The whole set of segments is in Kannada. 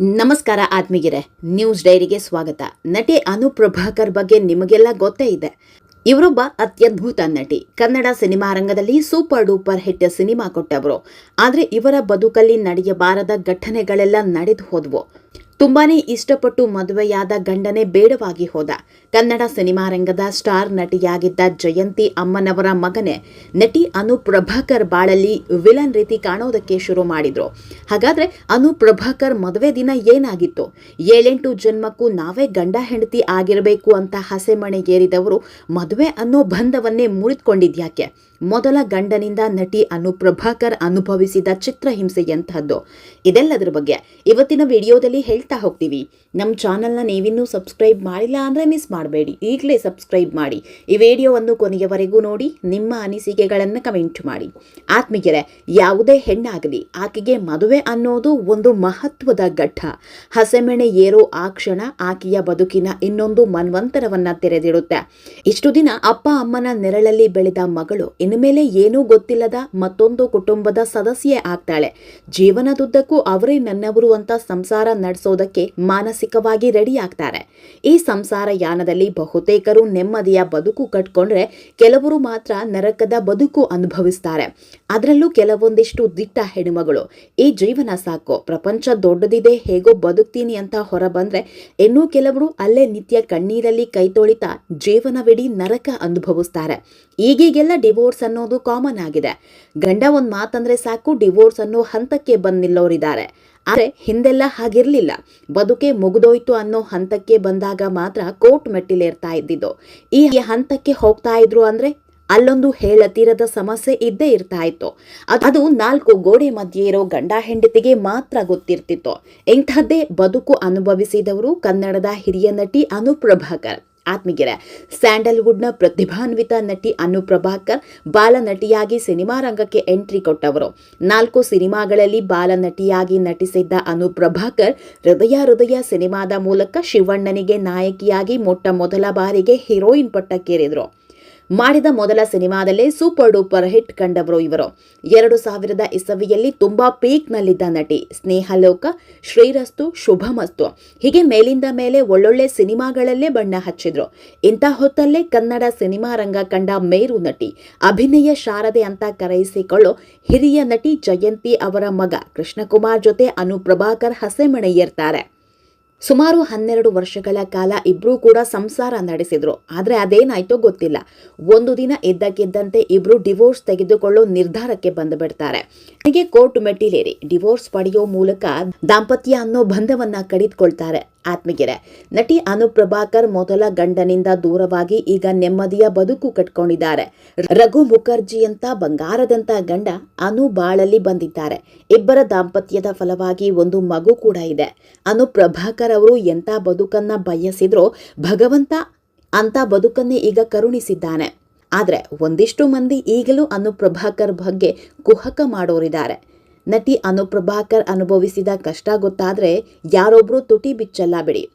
ನಮಸ್ಕಾರ ಆತ್ಮೀಯರೇ, ನ್ಯೂಸ್ ಡೈರಿಗೆ ಸ್ವಾಗತ. ನಟಿ ಅನು ಪ್ರಭಾಕರ್ ಬಗ್ಗೆ ನಿಮಗೆಲ್ಲ ಗೊತ್ತೇ ಇದೆ. ಇವರೊಬ್ಬ ಅತ್ಯದ್ಭುತ ನಟಿ. ಕನ್ನಡ ಸಿನಿಮಾ ರಂಗದಲ್ಲಿ ಸೂಪರ್ ಡೂಪರ್ ಹಿಟ್ ಸಿನಿಮಾ ಕೊಟ್ಟವರು. ಆದರೆ ಇವರ ಬದುಕಲ್ಲಿ ನಡೆಯಬಾರದ ಘಟನೆಗಳೆಲ್ಲ ನಡೆದು ಹೋದವು. ತುಂಬಾನೇ ಇಷ್ಟಪಟ್ಟು ಮದುವೆಯಾದ ಗಂಡನೇ ಬೇಡವಾಗಿ ಹೋದ. ಕನ್ನಡ ಸಿನಿಮಾ ರಂಗದ ಸ್ಟಾರ್ ನಟಿಯಾಗಿದ್ದ ಜಯಂತಿ ಅಮ್ಮನವರ ಮಗನೇ ನಟಿ ಅನು ಪ್ರಭಾಕರ್ ಬಾಳಲ್ಲಿ ವಿಲನ್ ರೀತಿ ಕಾಣೋದಕ್ಕೆ ಶುರು ಮಾಡಿದ್ರು. ಹಾಗಾದ್ರೆ ಅನು ಪ್ರಭಾಕರ್ ಮದುವೆ ದಿನ ಏನಾಗಿತ್ತು? ಏಳೆಂಟು ಜನ್ಮಕ್ಕೂ ನಾವೇ ಗಂಡ ಹೆಂಡತಿ ಆಗಿರಬೇಕು ಅಂತ ಹಸೆಮಣೆ ಏರಿದವರು ಮದುವೆ ಅನ್ನೋ ಬಂಧವನ್ನೇ ಮುರಿದುಕೊಂಡಿದ್ಯಾಕೆ? ಮೊದಲ ಗಂಡನಿಂದ ನಟಿ ಅನು ಪ್ರಭಾಕರ್ ಅನುಭವಿಸಿದ ಚಿತ್ರಹಿಂಸೆಯಂತಹದ್ದು ಇದೆಲ್ಲದರ ಬಗ್ಗೆ ಇವತ್ತಿನ ವಿಡಿಯೋದಲ್ಲಿ ಹೇಳ್ತಾ ಹೋಗ್ತೀವಿ. ನಮ್ಮ ಚಾನಲ್ನ ನೀವಿನ್ನೂ ಸಬ್ಸ್ಕ್ರೈಬ್ ಮಾಡಿಲ್ಲ ಅಂದರೆ ಮಿಸ್ ಮಾಡಬೇಡಿ. ಈಗಲೇ ಸಬ್ಸ್ಕ್ರೈಬ್ ಮಾಡಿ. ಈ ವಿಡಿಯೋವನ್ನು ಕೊನೆಯವರೆಗೂ ನೋಡಿ, ನಿಮ್ಮ ಅನಿಸಿಕೆಗಳನ್ನು ಕಮೆಂಟ್ ಮಾಡಿ. ಆತ್ಮೀಯರೇ, ಯಾವುದೇ ಹೆಣ್ಣಾಗಲಿ, ಆಕೆಗೆ ಮದುವೆ ಅನ್ನೋದು ಒಂದು ಮಹತ್ವದ ಘಟ್ಟ. ಹಸೆಮೆಣೆ ಏರೋ ಆ ಕ್ಷಣ ಆಕೆಯ ಬದುಕಿನ ಇನ್ನೊಂದು ಮನ್ವಂತರವನ್ನ ತೆರೆದಿಡುತ್ತೆ. ಇಷ್ಟು ದಿನ ಅಪ್ಪ ಅಮ್ಮನ ನೆರಳಲ್ಲಿ ಬೆಳೆದ ಮಗಳು ಇನ್ಮೇಲೆ ಏನೂ ಗೊತ್ತಿಲ್ಲದ ಮತ್ತೊಂದು ಕುಟುಂಬದ ಸದಸ್ಯೆ ಆಗ್ತಾಳೆ. ಜೀವನದುದ್ದಕ್ಕೂ ಅವರೇ ನನ್ನವರು ಅಂತ ಸಂಸಾರ ನಡೆಸೋದಕ್ಕೆ ಮಾನಸಿಕವಾಗಿ ರೆಡಿ ಆಗ್ತಾರೆ. ಈ ಸಂಸಾರ ಯಾನದಲ್ಲಿ ಬಹುತೇಕರು ನೆಮ್ಮದಿಯ ಬದುಕು ಕಟ್ಕೊಂಡ್ರೆ ಕೆಲವರು ಮಾತ್ರ ನರಕದ ಬದುಕು ಅನುಭವಿಸ್ತಾರೆ. ಅದರಲ್ಲೂ ಕೆಲವೊಂದಿಷ್ಟು ದಿಟ್ಟ ಹೆಣ್ಣುಮಗಳು ಈ ಜೀವನ ಸಾಕು. ಪ್ರಪಂಚ ದೊಡ್ಡದಿದೆ, ಹೇಗೋ ಬದುಕ್ತೀನಿ ಅಂತ ಹೊರ ಬಂದ್ರೆ ಇನ್ನೂ ಕೆಲವರು ಅಲ್ಲೇ ನಿತ್ಯ ಕಣ್ಣೀರಲ್ಲಿ ಕೈ ತೊಳಿತಾ ಜೀವನವಿಡೀ ನರಕ ಅನುಭವಿಸ್ತಾರೆ. ಈಗೀಗೆಲ್ಲ ಡಿವೋರ್ಸ್ ಅನ್ನೋದು ಕಾಮನ್ ಆಗಿದೆ. ಗಂಡ ಒಂದ್ ಮಾತಂದ್ರೆ ಸಾಕು ಡಿವೋರ್ಸ್ ಅನ್ನೋ ಹಂತಕ್ಕೆ ಬಂದ್ ನಿಲ್ಲೋರಿದ್ದಾರೆ ಆದರೆ ಹಿಂದೆಲ್ಲ ಹಾಗಿರ್ಲಿಲ್ಲ. ಬದುಕೆ ಮುಗಿದೋಯ್ತು ಅನ್ನೋ ಹಂತಕ್ಕೆ ಬಂದಾಗ ಮಾತ್ರ ಕೋರ್ಟ್ ಮೆಟ್ಟಿಲೇರ್ತಾ ಇದ್ದಿದ್ದು. ಈ ಹಂತಕ್ಕೆ ಹೋಗ್ತಾ ಇದ್ರು ಅಂದ್ರೆ ಅಲ್ಲೊಂದು ಹೇಳತೀರದ ಸಮಸ್ಯೆ ಇದ್ದೇ ಇರ್ತಾ ಇತ್ತು. ಅದ್- ನಾಲ್ಕು ಗೋಡೆ ಮಧ್ಯೆ ಇರೋ ಗಂಡ ಹೆಂಡತಿಗೆ ಮಾತ್ರ ಗೊತ್ತಿರ್ತಿತ್ತು. ಇಂಥದ್ದೇ ಬದುಕು ಅನುಭವಿಸಿದವರು ಕನ್ನಡದ ಹಿರಿಯ ನಟಿ ಅನು ಆತ್ಮೀಗೆರೆ. ಸ್ಯಾಂಡಲ್ವುಡ್ನ ಪ್ರತಿಭಾನ್ವಿತ ನಟಿ ಅನು ಪ್ರಭಾಕರ್ ಬಾಲನಟಿಯಾಗಿ ಸಿನಿಮಾ ರಂಗಕ್ಕೆ ಎಂಟ್ರಿ ಕೊಟ್ಟವರು. ನಾಲ್ಕು ಸಿನಿಮಾಗಳಲ್ಲಿ ಬಾಲನಟಿಯಾಗಿ ನಟಿಸಿದ್ದ ಅನು ಪ್ರಭಾಕರ್ ಹೃದಯ ಹೃದಯ ಸಿನಿಮಾದ ಮೂಲಕ ಶಿವಣ್ಣನಿಗೆ ನಾಯಕಿಯಾಗಿ ಮೊಟ್ಟ ಮೊದಲ ಬಾರಿಗೆ ಹೀರೋಯಿನ್ ಪಟ್ಟಕ್ಕೇರಿದ್ರು. ಮಾಡಿದ ಮೊದಲ ಸಿನಿಮಾದಲ್ಲೇ ಸೂಪರ್ ಡೂಪರ್ ಹಿಟ್ ಕಂಡವರು ಇವರು. ಎರಡು ಸಾವಿರದ ಇಸವಿಯಲ್ಲಿ ತುಂಬಾ ಪೀಕ್ನಲ್ಲಿದ್ದ ನಟಿ ಸ್ನೇಹಲೋಕ ಶ್ರೀರಸ್ತು, ಶುಭಮಸ್ತು. ಹೀಗೆ ಮೇಲಿಂದ ಮೇಲೆ ಒಳ್ಳೊಳ್ಳೆ ಸಿನಿಮಾಗಳಲ್ಲೇ ಬಣ್ಣ ಹಚ್ಚಿದ್ರು. ಇಂಥ ಹೊತ್ತಲ್ಲೇ ಕನ್ನಡ ಸಿನಿಮಾ ರಂಗ ಕಂಡ ಮೇರು ನಟಿ ಅಭಿನಯ ಶಾರದೆ ಅಂತ ಕರೆಯಿಸಿಕೊಳ್ಳೋ ಹಿರಿಯ ನಟಿ ಜಯಂತಿ ಅವರ ಮಗ ಕೃಷ್ಣಕುಮಾರ್ ಜೊತೆ ಅನು ಪ್ರಭಾಕರ್ ಹಸೆಮಣೆ ಏರ್ತಾರೆ. ಸುಮಾರು ಹನ್ನೆರಡು ವರ್ಷಗಳ ಕಾಲ ಇಬ್ರೂ ಕೂಡ ಸಂಸಾರ ನಡೆಸಿದ್ರು. ಆದ್ರೆ ಅದೇನಾಯ್ತೋ ಗೊತ್ತಿಲ್ಲ. ಒಂದು ದಿನ ಇದ್ದಕ್ಕಿದ್ದಂತೆ ಇಬ್ರು ಡಿವೋರ್ಸ್ ತೆಗೆದುಕೊಳ್ಳೋ ನಿರ್ಧಾರಕ್ಕೆ ಬಂದು ಬಿಡ್ತಾರೆ. ಹೀಗೆ ಕೋರ್ಟ್ ಮೆಟ್ಟಿಲೇರಿ. ಡಿವೋರ್ಸ್ ಪಡೆಯೋ ಮೂಲಕ ದಾಂಪತ್ಯ ಅನ್ನೋ ಬಂಧವನ್ನ ಕಡಿದುಕೊಳ್ತಾರೆ ಆತ್ಮಗೆರೆ ನಟಿ ಅನು ಪ್ರಭಾಕರ್ ಮೊದಲ ಗಂಡನಿಂದ ದೂರವಾಗಿ ಈಗ ನೆಮ್ಮದಿಯ ಬದುಕು ಕಟ್ಕೊಂಡಿದ್ದಾರೆ. ರಘು ಮುಖರ್ಜಿ ಅಂತ ಬಂಗಾರದಂತ ಗಂಡ ಅನು ಬಾಳಲ್ಲಿ ಬಂದಿದ್ದಾರೆ. ಇಬ್ಬರ ದಾಂಪತ್ಯದ ಫಲವಾಗಿ ಒಂದು ಮಗು ಕೂಡ ಇದೆ. ಅನು ಅವರು ಎಂಥ ಬದುಕನ್ನ ಬಯಸಿದ್ರೋ ಭಗವಂತ ಅಂತ ಬದುಕನ್ನೇ ಈಗ ಕರುಣಿಸಿದ್ದಾನೆ. ಆದರೆ ಒಂದಿಷ್ಟು ಮಂದಿ ಈಗಲೂ ಅನುಪ್ರಭಾಕರ್ ಬಗ್ಗೆ ಕುಹಕ ಮಾಡೋರಿದ್ದಾರೆ. ನಟಿ ಅನುಪ್ರಭಾಕರ್ ಅನುಭವಿಸಿದ ಕಷ್ಟ ಗೊತ್ತಾದ್ರೆ ಯಾರೊಬ್ರು ತುಟಿ ಬಿಚ್ಚಲ್ಲ ಬಿಡಿ.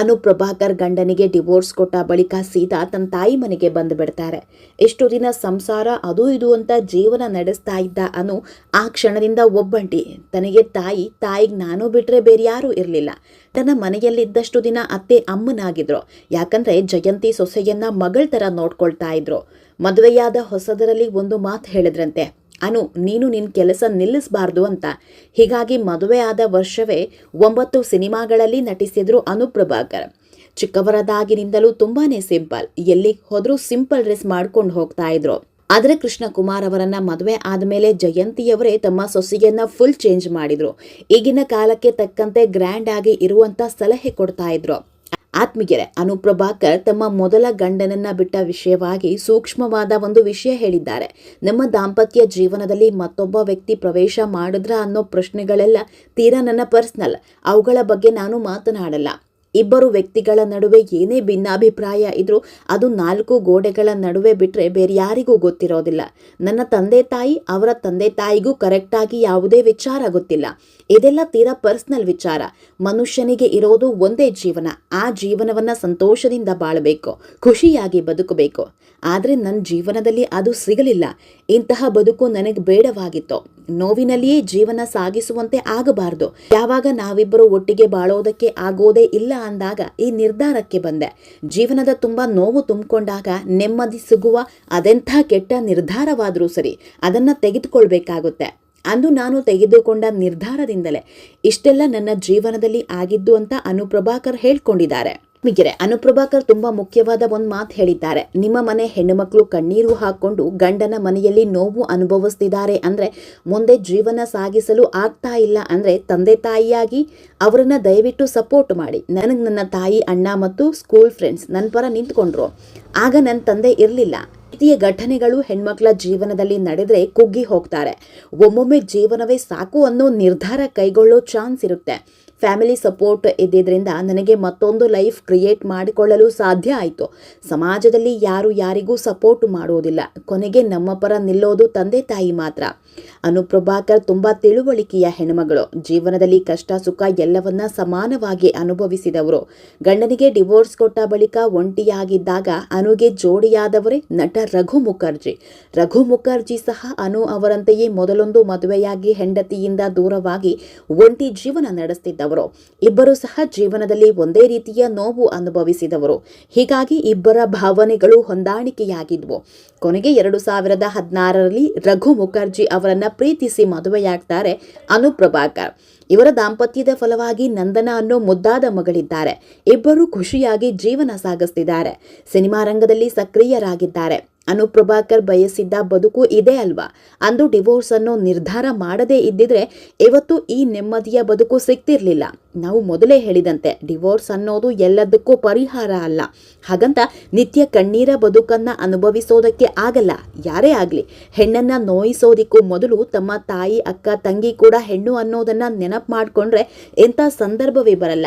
ಅನು ಪ್ರಭಾಕರ್ ಗಂಡನಿಗೆ ಡಿವೋರ್ಸ್ ಕೊಟ್ಟ ಬಳಿಕ ಸೀತಾ ತನ್ನ ತಾಯಿ ಮನೆಗೆ ಬಂದು ಬಿಡ್ತಾರೆ. ಎಷ್ಟು ದಿನ ಸಂಸಾರ ಅದು ಇದು ಅಂತ ಜೀವನ ನಡೆಸ್ತಾ ಇದ್ದ ಅನು ಆ ಕ್ಷಣದಿಂದ ಒಬ್ಬಂಟಿ. ತನಗೆ ತಾಯಿ, ತಾಯಿಗೆ ನಾನು ಬಿಟ್ಟರೆ ಬೇರೆ ಯಾರೂ ಇರಲಿಲ್ಲ. ತನ್ನ ಮನೆಯಲ್ಲಿದ್ದಷ್ಟು ದಿನ ಅತ್ತೆ ಅಮ್ಮನಾಗಿದ್ರು. ಯಾಕಂದ್ರೆ ಜಯಂತಿ ಸೊಸೆಯನ್ನ ಮಗಳ ಥರ ನೋಡ್ಕೊಳ್ತಾ ಇದ್ರು. ಮದುವೆಯಾದ ಹೊಸದರಲ್ಲಿ ಒಂದು ಮಾತು ಹೇಳಿದ್ರಂತೆ. ಅನು, ನೀನು ನಿನ್ನ ಕೆಲಸ ನಿಲ್ಲಿಸಬಾರ್ದು ಅಂತ. ಹೀಗಾಗಿ ಮದುವೆ ಆದ ವರ್ಷವೇ ಒಂಬತ್ತು ಸಿನಿಮಾಗಳಲ್ಲಿ ನಟಿಸಿದ್ರು ಅನು ಪ್ರಭಾಕರ್. ಚಿಕ್ಕವರದಾಗಿನಿಂದಲೂ ತುಂಬಾನೇ ಸಿಂಪಲ್. ಎಲ್ಲಿ ಹೋದರೂ ಸಿಂಪಲ್ ಡ್ರೆಸ್ ಮಾಡ್ಕೊಂಡು ಹೋಗ್ತಾ ಇದ್ರು. ಆದರೆ ಕೃಷ್ಣ ಕುಮಾರ್ ಅವರನ್ನ ಮದುವೆ ಆದಮೇಲೆ ಜಯಂತಿಯವರೇ ತಮ್ಮ ಸೊಸಿಗೆಯನ್ನ ಫುಲ್ ಚೇಂಜ್ ಮಾಡಿದ್ರು. ಈಗಿನ ಕಾಲಕ್ಕೆ ತಕ್ಕಂತೆ ಗ್ರ್ಯಾಂಡ್ ಆಗಿ ಇರುವಂತ ಸಲಹೆ ಕೊಡ್ತಾ ಇದ್ರು. ಆತ್ಮೀಯರೇ, ಅನುಪ್ರಭಾಕರ್ ತಮ್ಮ ಮೊದಲ ಗಂಡನನ್ನ ಬಿಟ್ಟ ವಿಷಯವಾಗಿ ಸೂಕ್ಷ್ಮವಾದ ಒಂದು ವಿಷಯ ಹೇಳಿದ್ದಾರೆ. ನಮ್ಮ ದಾಂಪತ್ಯ ಜೀವನದಲ್ಲಿ ಮತ್ತೊಬ್ಬ ವ್ಯಕ್ತಿ ಪ್ರವೇಶ ಮಾಡಿದ್ರ ಅನ್ನೋ ಪ್ರಶ್ನೆಗಳೆಲ್ಲ ತೀರಾ ನನ್ನ ಪರ್ಸ್ನಲ್. ಅವುಗಳ ಬಗ್ಗೆ ನಾನು ಮಾತನಾಡಲ್ಲ. ಇಬ್ಬರು ವ್ಯಕ್ತಿಗಳ ನಡುವೆ ಏನೇ ಭಿನ್ನಾಭಿಪ್ರಾಯ ಇದ್ರೂ ಅದು ನಾಲ್ಕು ಗೋಡೆಗಳ ನಡುವೆ ಬಿಟ್ರೆ ಬೇರೆ ಯಾರಿಗೂ ಗೊತ್ತಿರೋದಿಲ್ಲ. ನನ್ನ ತಂದೆ ತಾಯಿ ಅವರ ತಂದೆ ತಾಯಿಗೂ ಕರೆಕ್ಟಾಗಿ ಯಾವುದೇ ವಿಚಾರ ಗೊತ್ತಿಲ್ಲ. ಇದೆಲ್ಲ ತೀರಾ ಪರ್ಸ್ನಲ್ ವಿಚಾರ. ಮನುಷ್ಯನಿಗೆ ಇರೋದು ಒಂದೇ ಜೀವನ. ಆ ಜೀವನವನ್ನ ಸಂತೋಷದಿಂದ ಬಾಳಬೇಕು, ಖುಷಿಯಾಗಿ ಬದುಕಬೇಕು. ಆದರೆ ನನ್ನ ಜೀವನದಲ್ಲಿ ಅದು ಸಿಗಲಿಲ್ಲ. ಇಂತಹ ಬದುಕು ನನಗೆ ಬೇಡವಾಗಿತ್ತು. ನೋವಿನಲ್ಲಿಯೇ ಜೀವನ ಸಾಗಿಸುವಂತೆ ಆಗಬಾರದು. ಯಾವಾಗ ನಾವಿಬ್ಬರು ಒಟ್ಟಿಗೆ ಬಾಳೋದಕ್ಕೆ ಆಗೋದೇ ಇಲ್ಲ ಅಂದಾಗ ಈ ನಿರ್ಧಾರಕ್ಕೆ ಬಂದೆ. ಜೀವನದ ತುಂಬ ನೋವು ತುಂಬಿಕೊಂಡಾಗ ನೆಮ್ಮದಿ ಸಿಗುವ ಅದೆಂಥ ಕೆಟ್ಟ ನಿರ್ಧಾರವಾದರೂ ಸರಿ ಅದನ್ನು ತೆಗೆದುಕೊಳ್ಬೇಕಾಗುತ್ತೆ. ಅಂದು ನಾನು ತೆಗೆದುಕೊಂಡ ನಿರ್ಧಾರದಿಂದಲೇ ಇಷ್ಟೆಲ್ಲ ನನ್ನ ಜೀವನದಲ್ಲಿ ಆಗಿದ್ದು ಅಂತ ಅನುಪ್ರಭಾಕರ್ ಹೇಳ್ಕೊಂಡಿದ್ದಾರೆ. ಮಿಗಿರೆ, ಅನುಪ್ರಭಾಕರ್ ತುಂಬಾ ಮುಖ್ಯವಾದ ಒಂದು ಮಾತು ಹೇಳಿದ್ದಾರೆ. ನಿಮ್ಮ ಮನೆ ಹೆಣ್ಣುಮಕ್ಕಳು ಕಣ್ಣೀರು ಹಾಕೊಂಡು ಗಂಡನ ಮನೆಯಲ್ಲಿ ನೋವು ಅನುಭವಿಸ್ತಿದ್ದಾರೆ ಅಂದ್ರೆ ಮುಂದೆ ಜೀವನ ಸಾಗಿಸಲು ಆಗ್ತಾ ಇಲ್ಲ ಅಂದ್ರೆ ತಂದೆ ತಾಯಿಯಾಗಿ ಅವರನ್ನ ದಯವಿಟ್ಟು ಸಪೋರ್ಟ್ ಮಾಡಿ. ನನಗೆ ನನ್ನ ತಾಯಿ, ಅಣ್ಣ ಮತ್ತು ಸ್ಕೂಲ್ ಫ್ರೆಂಡ್ಸ್ ನನ್ನ ಪರ ನಿಂತ್ಕೊಂಡ್ರು. ಆಗ ನನ್ನ ತಂದೆ ಇರಲಿಲ್ಲ. ರೀತಿಯ ಘಟನೆಗಳು ಹೆಣ್ಮಕ್ಳ ಜೀವನದಲ್ಲಿ ನಡೆದ್ರೆ ಕುಗ್ಗಿ ಹೋಗ್ತಾರೆ. ಒಮ್ಮೊಮ್ಮೆ ಜೀವನವೇ ಸಾಕು ಅನ್ನೋ ನಿರ್ಧಾರ ಕೈಗೊಳ್ಳೋ ಚಾನ್ಸ್ ಇರುತ್ತೆ. ಫ್ಯಾಮಿಲಿ ಸಪೋರ್ಟ್ ಇದ್ದಿದ್ದರಿಂದ ನನಗೆ ಮತ್ತೊಂದು ಲೈಫ್ ಕ್ರಿಯೇಟ್ ಮಾಡಿಕೊಳ್ಳಲು ಸಾಧ್ಯ ಆಯಿತು. ಸಮಾಜದಲ್ಲಿ ಯಾರು ಯಾರಿಗೂ ಸಪೋರ್ಟ್ ಮಾಡುವುದಿಲ್ಲ. ಕೊನೆಗೆ ನಮ್ಮ ಪರ ನಿಲ್ಲೋದು ತಂದೆ ತಾಯಿ ಮಾತ್ರ. ಅನುಪ್ರಭಾಕರ್ ತುಂಬ ತಿಳುವಳಿಕೆಯ ಹೆಣ್ಮಗಳು. ಜೀವನದಲ್ಲಿ ಕಷ್ಟ ಸುಖ ಎಲ್ಲವನ್ನ ಸಮಾನವಾಗಿ ಅನುಭವಿಸಿದವರು. ಗಂಡನಿಗೆ ಡಿವೋರ್ಸ್ ಕೊಟ್ಟ ಬಳಿಕ ಒಂಟಿಯಾಗಿದ್ದಾಗ ಅನುಗೆ ಜೋಡಿಯಾದವರೇ ನಟ ರಘು ಮುಖರ್ಜಿ. ರಘು ಮುಖರ್ಜಿ ಸಹ ಅನು ಅವರಂತೆಯೇ ಮೊದಲೊಂದು ಮದುವೆಯಾಗಿ ಹೆಂಡತಿಯಿಂದ ದೂರವಾಗಿ ಒಂಟಿ ಜೀವನ ನಡೆಸುತ್ತಿದ್ದವರು ಇಬ್ಬರು ಸಹ ಜೀವನದಲ್ಲಿ ಒಂದೇ ರೀತಿಯ ನೋವು ಅನುಭವಿಸಿದವರು. ಹೀಗಾಗಿ ಇಬ್ಬರ ಭಾವನೆಗಳು ಹೊಂದಾಣಿಕೆಯಾಗಿದ್ವು. ಕೊನೆಗೆ ಎರಡು ಸಾವಿರದ ಹದಿನಾರರಲ್ಲಿ ರಘು ಮುಖರ್ಜಿ ಅವರನ್ನ ಪ್ರೀತಿಸಿ ಮದುವೆಯಾಗ್ತಾರೆ ಅನುಪ್ರಭಾಕರ್. ಇವರ ದಾಂಪತ್ಯದ ಫಲವಾಗಿ ನಂದನ ಅನ್ನೋ ಮುದ್ದಾದ ಮಗಳಿದ್ದಾರೆ. ಇಬ್ಬರು ಖುಷಿಯಾಗಿ ಜೀವನ ಸಾಗಿಸ್ತಿದ್ದಾರೆ. ಸಿನಿಮಾ ರಂಗದಲ್ಲಿ ಸಕ್ರಿಯರಾಗಿದ್ದಾರೆ. ಅನುಪ್ರಭಾಕರ್ ಬಯಸಿದ್ದ ಬದುಕು ಇದೆ ಅಲ್ವಾ? ಅಂದು ಡಿವೋರ್ಸ್ ಅನ್ನು ನಿರ್ಧಾರ ಮಾಡದೇ ಇದ್ದಿದ್ರೆ ಇವತ್ತು ಈ ನೆಮ್ಮದಿಯ ಬದುಕು ಸಿಗ್ತಿರ್ಲಿಲ್ಲ. ನಾವು ಮೊದಲೇ ಹೇಳಿದಂತೆ, ಡಿವೋರ್ಸ್ ಅನ್ನೋದು ಎಲ್ಲದಕ್ಕೂ ಪರಿಹಾರ ಅಲ್ಲ. ಹಾಗಂತ ನಿತ್ಯ ಕಣ್ಣೀರ ಬದುಕನ್ನ ಅನುಭವಿಸೋದಕ್ಕೆ ಆಗಲ್ಲ. ಯಾರೇ ಆಗಲಿ, ಹೆಣ್ಣನ್ನ ನೋಯಿಸೋದಿಕ್ಕೂ ಮೊದಲು ತಮ್ಮ ತಾಯಿ, ಅಕ್ಕ, ತಂಗಿ ಕೂಡ ಹೆಣ್ಣು ಅನ್ನೋದನ್ನ ನೆನಪು ಮಾಡಿಕೊಂಡ್ರೆ ಎಂಥ ಸಂದರ್ಭವೇ ಬರಲ್ಲ.